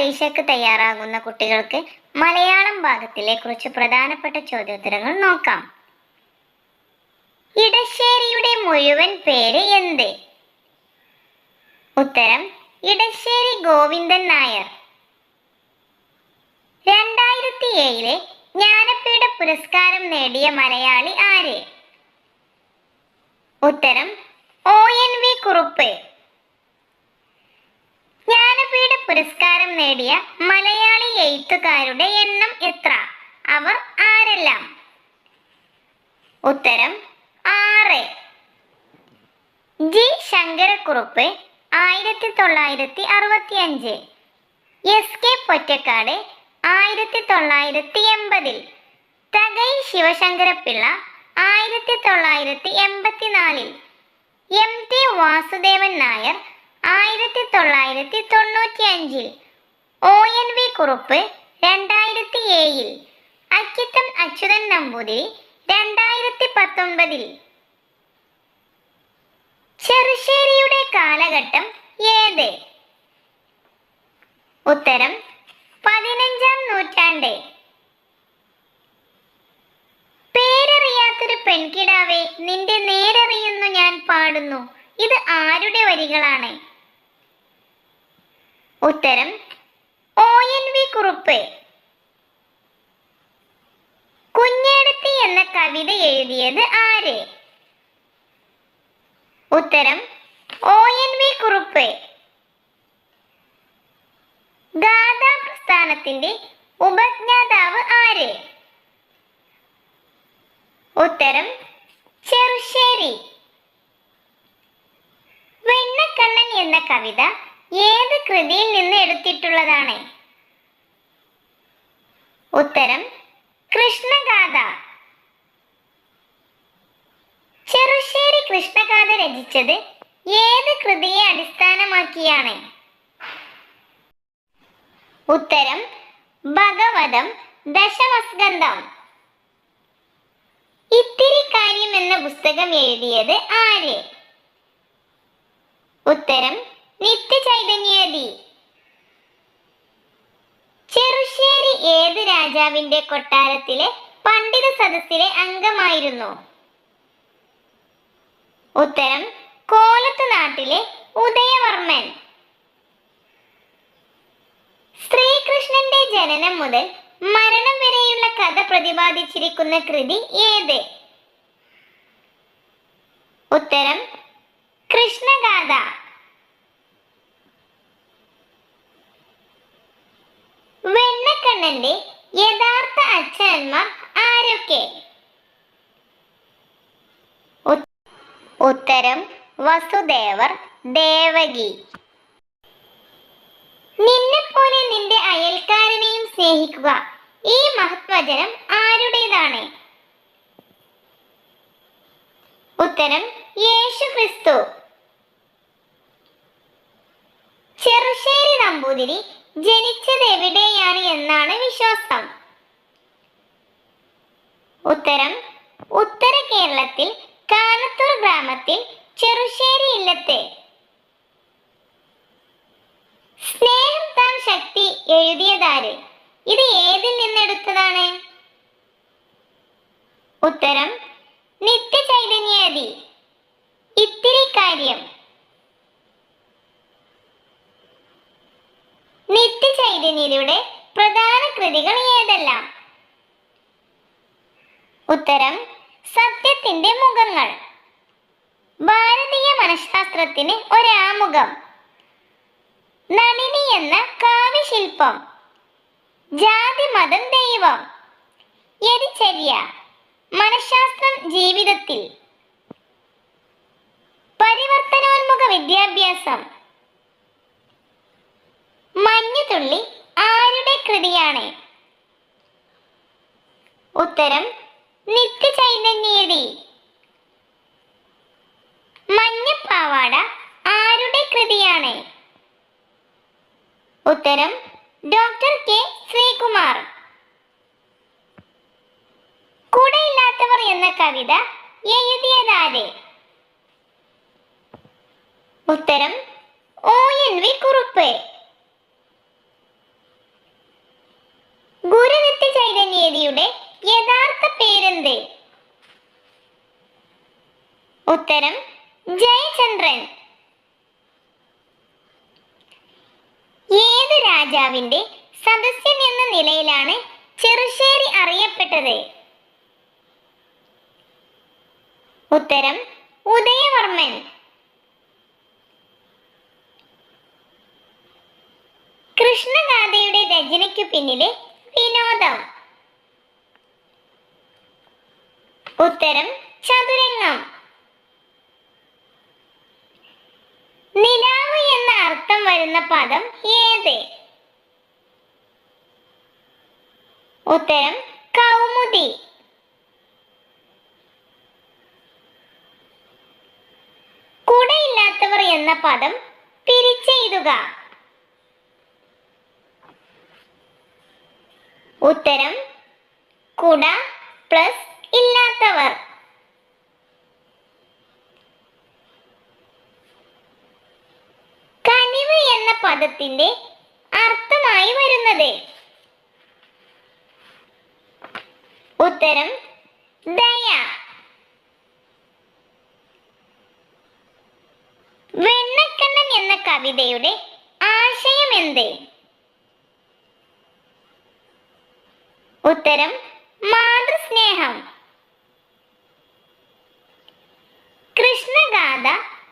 പരീക്ഷയ്ക്ക് തയ്യാറാകുന്ന കുട്ടികൾക്ക് മലയാളം ഭാഗത്തിലെ കുറച്ച് പ്രധാനപ്പെട്ട ചോദ്യോത്തരങ്ങൾ നോക്കാം. ഇടശ്ശേരിയുടെ മുഴുവൻ പേര് എന്ത്? ഉത്തരം ഇടശ്ശേരി ഗോവിന്ദൻ നായർ. രണ്ടായിരത്തി ഏഴിലെ ജ്ഞാനപീഠ പുരസ്കാരം നേടിയ മലയാളി ആര്? ഉത്തരം O N V Kurup. Jnanpith പുരസ്കാരം നേടിയ മലയാളി എഴുത്തുകാരുടെ എണ്ണം എത്ര? അവർ ആരെല്ലാം? ഉത്തരം ആറ്. ജി. ശങ്കരക്കുറുപ്പ് ആയിരത്തി തൊള്ളായിരത്തി അറുപത്തി അഞ്ച് എസ്. കെ. പൊറ്റക്കാട് ആയിരത്തി തൊള്ളായിരത്തി എൺപതിൽ തകൈ ശിവശങ്കരപ്പിള്ള ആയിരത്തി തൊള്ളായിരത്തി എൺപത്തിനാലിൽ എം. ടി. വാസുദേവൻ നായർ ആയിരത്തി തൊള്ളായിരത്തി തൊണ്ണൂറ്റി അഞ്ചിൽ ഒ എൻ വി കുറുപ്പ് രണ്ടായിരത്തി ഏഴിൽ അക്കിത്തം അച്യുതൻ നമ്പൂതിരി രണ്ടായിരത്തി പത്തൊൻപതിൽ ചെറുശ്ശേരിയുടെ കാലഘട്ടം ഏത്? ഉത്തരം പതിനഞ്ചാം നൂറ്റാണ്ട്. പേരറിയാത്തൊരു പെൺകിടാവേ നിന്റെ നേരറിയുന്നു ഞാൻ പാടുന്നു. ഇത് ആരുടെ വരികളാണ്? ഉത്തരം O N V Kurup. Kunjedathi എന്ന കവിത എഴുതിയത് ആര്? ഉത്തരം ഒ എൻ വി കുറുപ്പ്. ഗാഥാ പ്രസ്ഥാനത്തിന്റെ ഉപജ്ഞാതാവ് ആര്? ഉത്തരം ചെറുശ്ശേരി. വെണ്ണക്കണ്ണൻ എന്ന കവിത ഏത് കൃതിയിൽ നിന്ന് എടുത്തിട്ടുള്ളതാണ്? ഉത്തരം കൃഷ്ണഗാഥ. ചെറുശ്ശേരി കൃഷ്ണഗാഥ രചിച്ചത് ഏത് കൃതിയെ അടിസ്ഥാനമാക്കിയാണ്? ഉത്തരം ഭഗവതം ദശമസ്കന്ധം. ഇത്തിരി കാര്യം എന്ന പുസ്തകം എഴുതിയത് ആര്? ഉത്തരം നിത്യചൈതന്യതി. ചെറുശ്ശേരി ഏത് രാജാവിന്റെ കൊട്ടാരത്തിലെ പണ്ഡിത സദസ്സിലെ അംഗമായിരുന്നു? ഉത്തരം കോലത്ത് നാട്ടിലെ ഉദയവർമ്മൻ. ശ്രീകൃഷ്ണന്റെ ജനനം മുതൽ മരണം വരെയുള്ള കഥ പ്രതിപാദിച്ചിരിക്കുന്ന കൃതി ഏത്? ഉത്തരം കൃഷ്ണഗാഥ. വെണ്ണക്കണ്ണന്റെ യഥാർത്ഥ അച്ഛന്മാർ ആരൊക്കെ? ഉത്തരം വസുദേവർ ദേവകി. നിന്നെപ്പോലെ നിന്റെ അയൽക്കാരനെയും സ്നേഹിക്കുക. ഈ മഹത്വചനം ആരുടേതാണ്? ഉത്തരം യേശു ക്രിസ്തു. ചെറുശ്ശേരി നമ്പൂതിരി ജനിച്ചത് എവിടെയാണ് എന്നാണ് വിശ്വാസം. ഉത്തരം ഉത്തര കേരളത്തിൽ കാനത്തൂർ ഗ്രാമത്തിൽ ചെറുശ്ശേരി ഇല്ലത്തെ. സ്നേഹം താൻ ശക്തി എഴുതിയതാര്? ഇത് ഏതിൽ നിന്നെടുത്തതാണ്? ഉത്തരം നിത്യചൈതന്യതി ഇത്തിരി കാര്യം. നിത്യചൈതന്യയുടെ പ്രധാന കൃതികൾ ഏതെല്ലാം? ഉത്തരം സത്യത്തിന്റെ മുഖങ്ങൾ. ഭാരതീയ മനഃശാസ്ത്രത്തിന് ഒരാമുഖം. നളിനി എന്ന കാവ്യശില്പം. ജാതി മതം ദൈവം. യതിചര്യ മനഃശാസ്ത്രം ജീവിതത്തിൽ. പരിവർത്തനോന്മുഖ വിദ്യാഭ്യാസം. മഞ്ഞുതുള്ളി ആരുടെ കൃതിയാണ്? ഉത്തരം നിത്യചൈതന്യേതി. മഞ്ഞപ്പാവാട ആരുടെ കൃതിയാണ്? ഉത്തരം ഡോക്ടർ കെ. ശ്രീകുമാർ. കൂടെയില്ലാത്തവർ എന്ന കവിത എഴുതിയതാര്? ഉത്തരം O N. V. Kurup. Guru Nitya യഥാർത്ഥ പേരെന്ത്? ഉത്തരം ജയചന്ദ്രൻ. ഏത് രാജാവിന്റെ സദസ്യൻ എന്ന നിലയിലാണ് ചെറുശ്ശേരി അറിയപ്പെട്ടത്? ഉത്തരം ഉദയവർമ്മൻ. കൃഷ്ണഗാഥയുടെ രചനയ്ക്കു പിന്നിലെ വിനോദം. ഉത്തരം ചതുരംഗം. നിലാവ് എന്ന അർത്ഥം വരുന്ന പദം ഏത്? ഉത്തരം കൗമുദി. കുടയില്ലാത്തവർ എന്ന പദം പിരിച്ചെഴുതുക. ഉത്തരം കുട പ്ലസ് ഇല്ലാത്തവർ. കനിവ് എന്ന പദത്തിന്റെ അർത്ഥമായി വരുന്നത്. ഉത്തരം ദയ. വെണ്ണക്കണ്ണൻ എന്ന കവിതയുടെ ആശയം എന്ത് ഉത്തരം മാതൃസ്നേഹം. കൃഷ്ണഗാഥ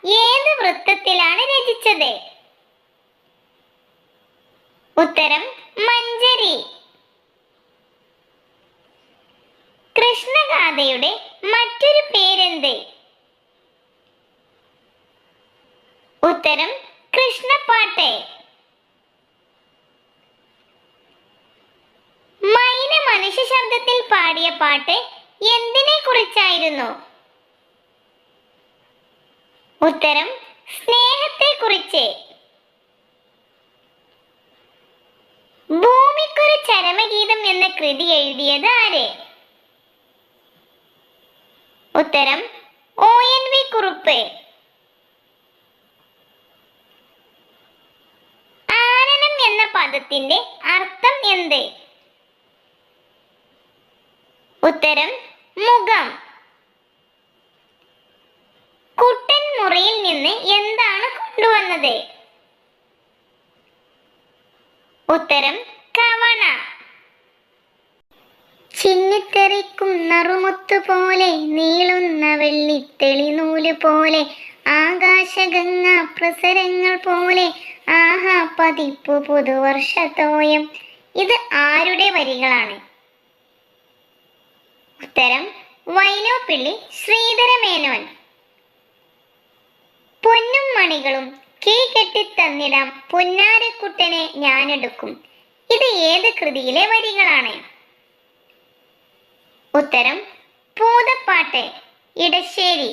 ഏത് വൃത്തത്തിലാണ് രചിച്ചത്? ഉത്തരം മഞ്ചരി. കൃഷ്ണഗാഥയുടെ മറ്റൊരു പേരെന്ത്? ഉത്തരം കൃഷ്ണപ്പാട്ട്. മനുഷ്യ ശബ്ദത്തിൽ പാടിയ പാട്ട് എന്തിനെ കുറിച്ചായിരുന്നു ഉത്തരം സ്നേഹത്തെ കുറിച്ച് ഭൂമിക്കൊരു ചരമഗീതം എന്ന കൃതി എഴുതിയത് ആര്? ഉത്തരം ഒ എൻ വി കുറുപ്പ്. ആനനം എന്ന പദത്തിന്റെ അർത്ഥം എന്ത്? ഉത്തരം മുഖം. കുട്ടൻ മുറിയിൽ നിന്ന് എന്താണ് കൊണ്ടുവന്നത്? ഉത്തരം കവണ. ചിന്നിത്തെറിക്കും നറുമുത്തു പോലെ നീളുന്ന വെള്ളിത്തെളിനൂൽ പോലെ ആകാശഗംഗ പ്രസരങ്ങൾ പോലെ ആഹാ പതിപ്പ് പുതുവർഷത്തോയം. ഇത് ആരുടെ വരികളാണ്? ഉത്തരം വൈലോപ്പിള്ളി ശ്രീധരമേനോൻ. പൊന്നും മണികളും കീ കെട്ടിത്തന്നിടാം പൊന്നാരക്കുട്ടനെ ഞാനെടുക്കും. ഇത് ഏത് കൃതിയിലെ വരികളാണ്? ഉത്തരം പൂതപ്പാട്ട് ഇടശ്ശേരി.